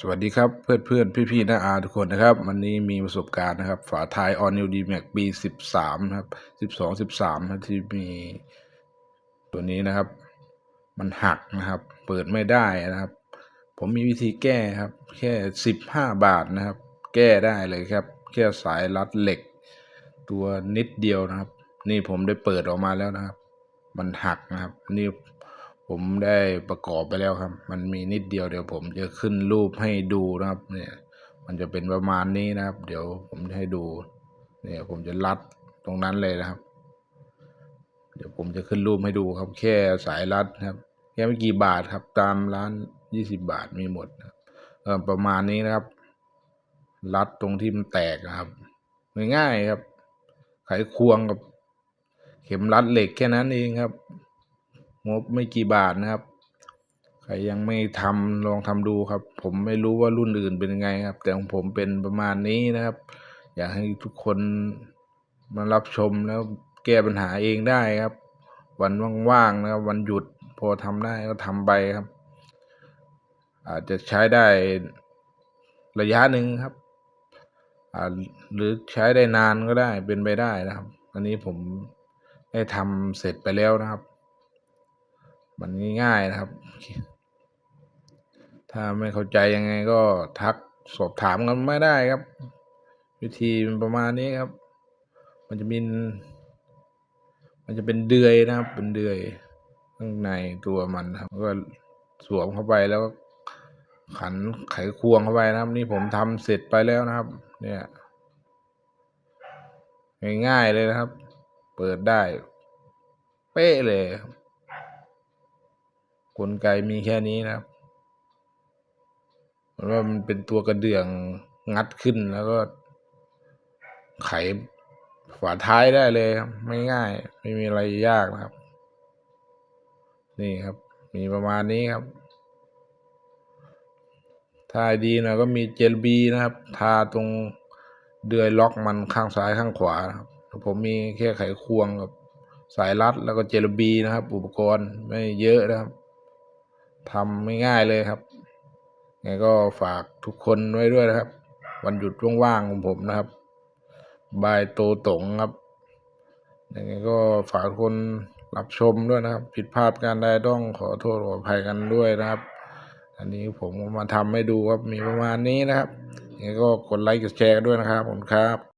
สวัสดีครับเพื่อนเพื่อนพี่พี่ๆน้าอาทุกคนนะครับ วันนี้มีประสบการณ์นะครับ ฝาท้าย All New D Max ปี13นะครับ12 13นะที่มีตัวนี้นะครับ มันหักนะครับ เปิดไม่ได้นะครับ ผมมีวิธีแก้ครับ แค่15บาทนะครับ แก้ได้เลยครับ แค่สายรัดเหล็ก ตัวนิดเดียวนะครับ นี่ผมได้เปิดออกมาแล้วนะครับ มันหักนะครับ นี่ ผมได้ประกอบไปแล้วครับ มันมีนิดเดียวเดี๋ยวผมจะขึ้นรูปให้ดูนะครับ เนี่ย มันจะเป็นประมาณนี้นะครับ เดี๋ยวผมจะให้ดู เนี่ยผมจะรัดตรงนั้นเลยนะครับ เดี๋ยวผมจะขึ้นรูปให้ดูครับ แค่สายรัดครับแค่ไม่กี่บาทครับ ตามร้านยี่สิบาทมีหมดนะครับเออประมาณนี้นะครับ รัดตรงที่มันแตกนะครับง่ายๆครับ ไขควงกับ เข็มรัดเหล็กแค่นั้นเองครับ งบไม่กี่บาทนะครับ ใครยังไม่ทำลองทำดูครับ ผมไม่รู้ว่ารุ่นอื่นเป็นยังไงครับ แต่ของผมเป็นประมาณนี้นะครับ อยากให้ทุกคนมารับชมแล้วแก้ปัญหาเองได้ครับ วันว่างๆนะครับ วันหยุดพอทำได้ก็ทำไปครับ อาจจะใช้ได้ระยะหนึ่งครับหรือใช้ได้นานก็ได้เป็นไปได้นะครับ อันนี้ผมได้ทำเสร็จไปแล้วนะครับ มันง่ายๆนะครับ ถ้าไม่เข้าใจยังไงก็ทักสอบถามกันไม่ได้ครับ วิธีมันประมาณนี้ครับ มันจะมีมันจะเป็นเดือยนะครับ เป็นเดือยข้างในตัวมันนะครับ ก็สวมเข้าไปแล้วก็ขันไขควงเข้าไปนะครับ นี่ผมทำเสร็จไปแล้วนะครับ เนี่ยง่ายๆเลยนะครับ เปิดได้ เป๊ะเลยครับ กลไกมีแค่นี้นะครับมือนว่ามันเป็นตัวกระเดื่องงัดขึ้นแล้วก็ ไขฝาท้ายได้เลยครับไม่ง่าย ไม่มีอะไรยากนะครับ นี่ครับ มีประมาณนี้ครับถ้าดีหน่อยก็มีเจลบีนะครับ ทาตรงเดือยล็อกมันข้างซ้ายข้างขวานะครับผมมีแค่ไขควงกับสายรัดแล้วก็เจลบีนะครับ อุปกรณ์ไม่เยอะนะครับ ทำไม่ง่ายเลยครับไงก็ฝากทุกคนไว้ด้วยนะครับ วันหยุดว่างๆของผมนะครับ บายโตตงครับยังไงก็ฝากคนรับชมด้วยนะครับ ผิดพลาดการใดต้องขอโทษขออภัยกันด้วยนะครับ อันนี้ผมมาทำให้ดูครับมีประมาณนี้นะครับยังไงก็กดไลค์กดแชร์ด้วยนะครับผมครับ